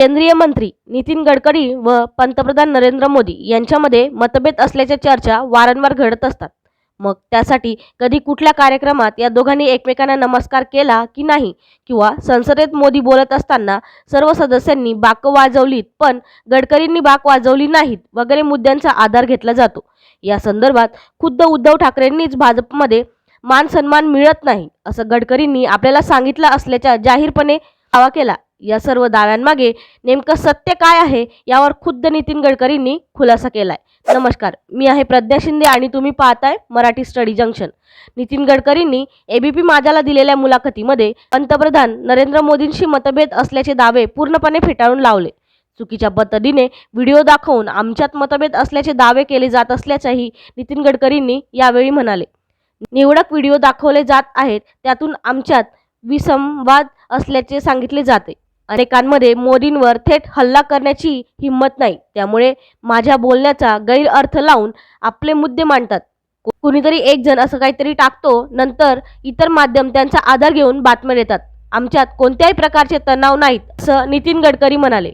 केंद्रीय मंत्री नितीन गडकरी व पंतप्रधान नरेंद्र मोदी यांच्यामध्ये मतभेद असल्याच्या चर्चा वारंवार घडत असतात. मग त्यासाठी कधी कुठल्या कार्यक्रमात या दोघांनी एकमेकांना नमस्कार केला की नाही किंवा संसदेत मोदी बोलत असताना सर्व सदस्यांनी बाकं वाजवलीत पण गडकरींनी बाक वाजवली नाहीत वगैरे मुद्द्यांचा आधार घेतला जातो. या संदर्भात खुद्द उद्धव ठाकरेंनीच भाजपमध्ये मान सन्मान मिळत नाही असं गडकरींनी आपल्याला सांगितलं असल्याच्या जाहीरपणे दावा केला. या सर्व दाव्यांमागे नेमकं सत्य काय आहे यावर खुद्द नितीन गडकरींनी खुलासा केलाय. नमस्कार मी आहे प्रज्ञा शिंदे आणि तुम्ही पाहताय मराठी स्टडी जंक्शन. नितीन गडकरींनी एबीपी माझाला दिलेल्या मुलाखतीमध्ये पंतप्रधान नरेंद्र मोदींशी मतभेद असल्याचे दावे पूर्णपणे फेटाळून लावले. चुकीच्या पद्धतीने व्हिडिओ दाखवून आमच्यात मतभेद असल्याचे दावे केले जात असल्याचंही नितीन गडकरींनी यावेळी म्हणाले. निवडक व्हिडिओ दाखवले जात आहेत त्यातून आमच्यात विसंवाद असल्याचे सांगितले जाते. अनेकांमध्ये मोदींवर थेट हल्ला करण्याची हिंमत नाही. त्यामुळे माझ्या बोलण्याचा गैरअर्थ लावून आपले मुद्दे मांडतात. कुणीतरी एक जण असं काहीतरी टाकतो नंतर इतर माध्यम त्यांचा आधार घेऊन बातम्या देतात. आमच्यात कोणत्याही प्रकारचे तणाव नाहीत असं नितीन गडकरी म्हणाले.